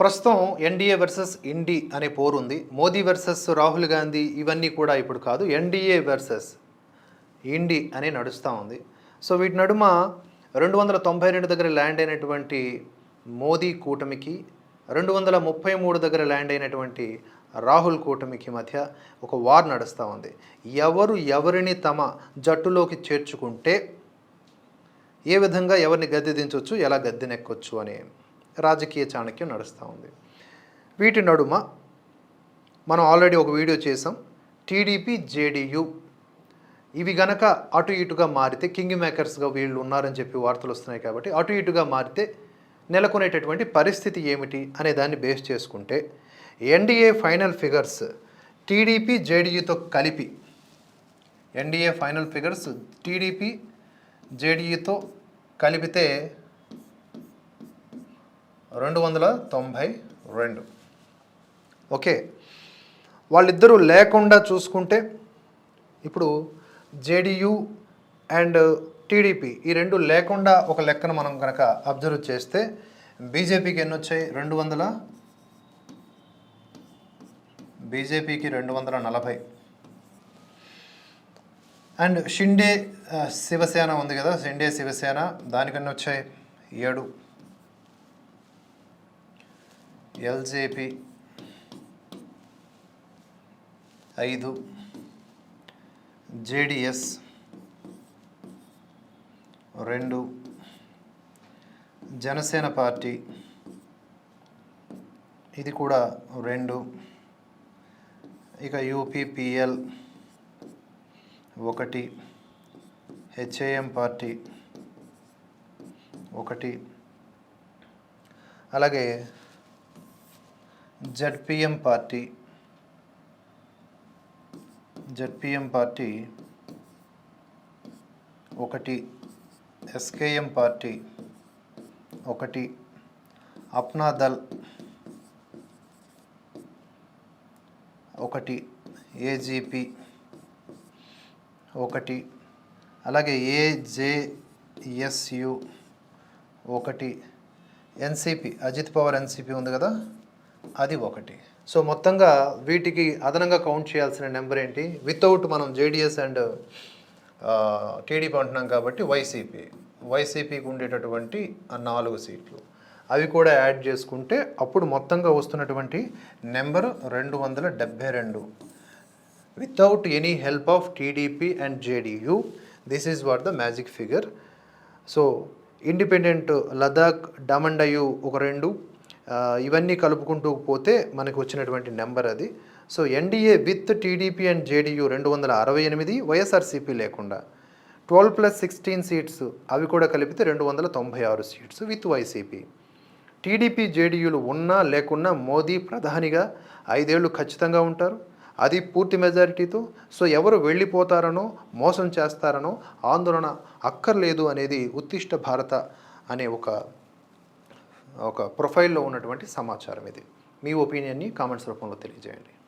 ప్రస్తుతం NDA versus ఇండి అనే పోరు ఉంది. మోదీ వర్సెస్ రాహుల్ గాంధీ ఇవన్నీ కూడా ఇప్పుడు కాదు ఎన్డీఏ వర్సెస్ ఇండి అనే నడుస్తూ ఉంది. సో వీటి నడుమ రెండు వందల తొంభై రెండు దగ్గర ల్యాండ్ అయినటువంటి మోదీ కూటమికి రెండు వందల ముప్పై మూడు దగ్గర ల్యాండ్ అయినటువంటి రాహుల్ కూటమికి మధ్య ఒక వార్ నడుస్తూ ఉంది. ఎవరు ఎవరిని తమ జట్టులోకి చేర్చుకుంటే ఏ విధంగా ఎవరిని గద్దె దించవచ్చు ఎలా గద్దెనెక్కొచ్చు అని రాజకీయ చాణక్యం నడుస్తూ ఉంది. వీటి నడుమ మనం ఆల్రెడీ ఒక వీడియో చేసాం టీడీపీ జేడీయూ ఇవి గనక అటు ఇటుగా మారితే కింగ్ మేకర్స్గా వీళ్ళు ఉన్నారని చెప్పి వార్తలు వస్తున్నాయి కాబట్టి అటు ఇటుగా మారితే నెలకొనేటటువంటి పరిస్థితి ఏమిటి అనే దాన్ని బేస్ చేసుకుంటే ఎన్డీఏ ఫైనల్ ఫిగర్స్ టీడీపీ జేడీయూతో కలిపి ఎన్డీఏ ఫైనల్ ఫిగర్స్ టీడీపీ జేడీయూతో కలిపితే రెండు వందల తొంభై రెండు. ఓకే. వాళ్ళిద్దరూ లేకుండా చూసుకుంటే ఇప్పుడు జేడియు అండ్ టీడీపీ ఈ రెండు లేకుండా ఒక లెక్కను మనం కనుక అబ్జర్వ్ చేస్తే బీజేపీకి ఎన్ని వచ్చాయి రెండు వందల? బీజేపీకి రెండు వందల నలభై. అండ్ షిండే శివసేన ఉంది కదా షిండే శివసేన దానికన్నా వచ్చాయి ఏడు. ఎల్జేపీ ఐదు జేడిఎస్ రెండు జనసేన పార్టీ ఇది కూడా రెండు ఇక యూపీపీఎల్ ఒకటి హెచ్ఏఎం పార్టీ ఒకటి. అలాగే జడ్పిఎం పార్టీ జడ్పిఎం పార్టీ ఒకటి ఎస్కేఎం పార్టీ ఒకటి అప్నాదల్ ఒకటి ఏజీపీ ఒకటి అలాగే ఏజేఎస్యు ఒకటి ఎన్సిపి అజిత్ పవర్ ఎన్సిపి ఉంది కదా? అది ఒకటి. సో మొత్తంగా వీటికి అదనంగా కౌంట్ చేయాల్సిన నెంబర్ ఏంటి? వితౌట్ మనం జేడిఎస్ అండ్ టీడీపీ అంటున్నాం కాబట్టి వైసీపీ. వైసీపీకి ఉండేటటువంటి నాలుగు సీట్లు. అవి కూడా యాడ్ చేసుకుంటే అప్పుడు మొత్తంగా వస్తున్నటువంటి నెంబర్ రెండు వందల డెబ్భై రెండు. Without any help of TDP and JDU this is what the magic figure. So independent Ladakh డమండయు ఒక రెండు ఇవన్నీ కలుపుకుంటూ పోతే మనకు వచ్చినటువంటి నెంబర్ అది. So NDA with TDP and JDU రెండు వందల అరవై ఎనిమిది వైఎస్ఆర్సీపీ లేకుండా ట్వెల్వ్ ప్లస్ సిక్స్టీన్ సీట్స్ అవి కూడా కలిపితే రెండు వందల తొంభై ఆరు సీట్స్ విత్ వైసీపీ టీడీపీ జేడీయూలు ఉన్నా లేకున్నా మోదీ ప్రధానిగా ఐదేళ్ళు ఖచ్చితంగా ఉంటారు. అది పూర్తి మెజారిటీతో. సో ఎవరు వెళ్ళిపోతారనో మోసం చేస్తారనో ఆందోళన అక్కర్లేదు అనేది ఉత్తిష్ట భారత అనే ఒక ఒక ప్రొఫైల్లో ఉన్నటువంటి సమాచారం ఇది. మీ ఒపీనియన్ని కామెంట్స్ రూపంలో తెలియజేయండి.